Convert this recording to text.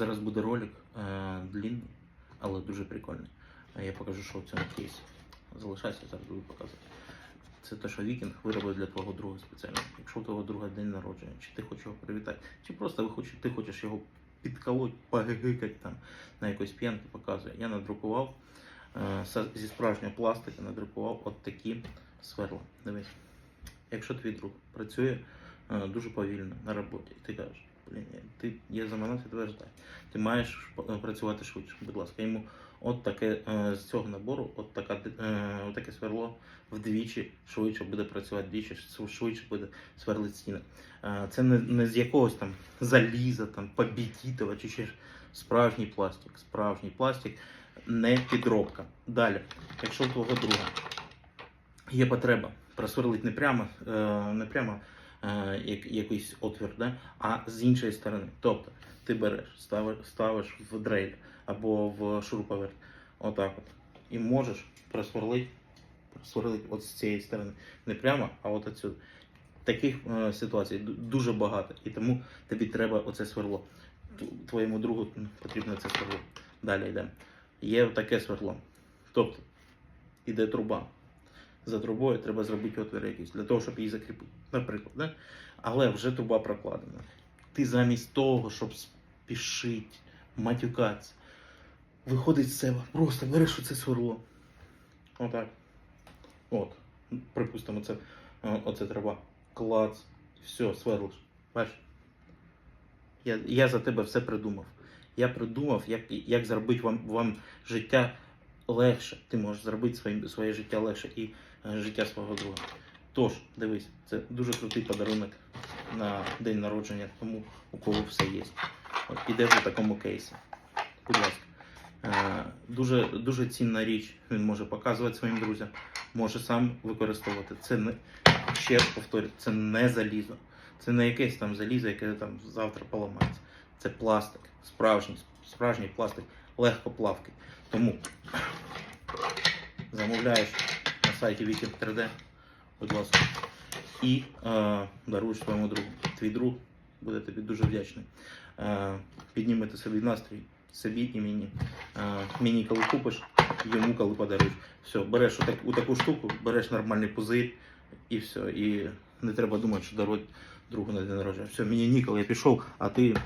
Зараз буде ролик е, длинний, але дуже прикольний. Е, Я покажу, що в цьому кейсі. Залишайся, зараз буду показувати. Це те, що вікінг виробив для твого друга спеціально. Якщо у твого друга день народження, чи ти хочеш його привітати, чи просто ви хочеш, ти хочеш його підколоть, погикати там на якоїсь п'янки, показує. Я надрукував е, зі справжнього пластика, надрукував от такі сверла. Дивись. Якщо твій друг працює е, дуже повільно на роботі, і ти кажеш, блін, я- ти я заманався тебе ждати. Ти маєш е, працювати швидше. Будь ласка, йому от таке е, з цього набору, от така е, от таке сверло вдвічі швидше буде працювати, двічі швидше буде сверлити стіни. Це не, не з якогось там заліза, там побітітова чи ще ж. справжній пластик. Справжній пластик, не підробка. Далі, якщо у твого друга є потреба просверлити не прямо, не прямо якийсь отвір, да? а з іншої сторони. Тобто ти береш, ставиш, ставиш в дрель або в шуруповерт, отак от, і можеш просверлити, просверлити от з цієї сторони. Не прямо, а от отсюди. Таких е, ситуацій дуже багато, і тому тобі треба оце сверло. Твоєму другу потрібно це сверло. Далі йдемо. Є таке сверло. Тобто, іде труба. За трубою треба зробити отвір якийсь для того, щоб її закріпити. Наприклад, да? але вже труба прокладена. Ти замість того, щоб спішити, матюкатися, виходить з себе, просто береш оце сверло. Отак. От. Припустимо, це, е, оце треба. Клац. Все, сверлиш. Бачиш? Я, я за тебе все придумав. Я придумав, як, як зробити вам, вам життя легше. Ти можеш зробити своє, своє життя легше і е, життя свого друга. Тож, дивись, це дуже крутий подарунок на день народження тому, у кого все є. От піде в такому кейсі. Будь ласка. Е, дуже, дуже цінна річ. Він може показувати своїм друзям, може сам використовувати. Це не ще раз повторюю, це не залізо. Це не якесь там залізо, яке там завтра поламається. Це пластик, справжній, справжній пластик, легкоплавкий. Тому замовляєш на сайті Viking 3D, будь ласка, і е, даруєш своєму другу. Твій друг буде тобі дуже вдячний. Е, піднімете собі настрій, собі і мені. Е, мені коли купиш, йому коли подаруєш. Все, береш отак, у таку штуку, береш нормальний пузир і все. І не треба думати, що дарувати другу на день народження. Все, мені ніколи, я пішов, а ти.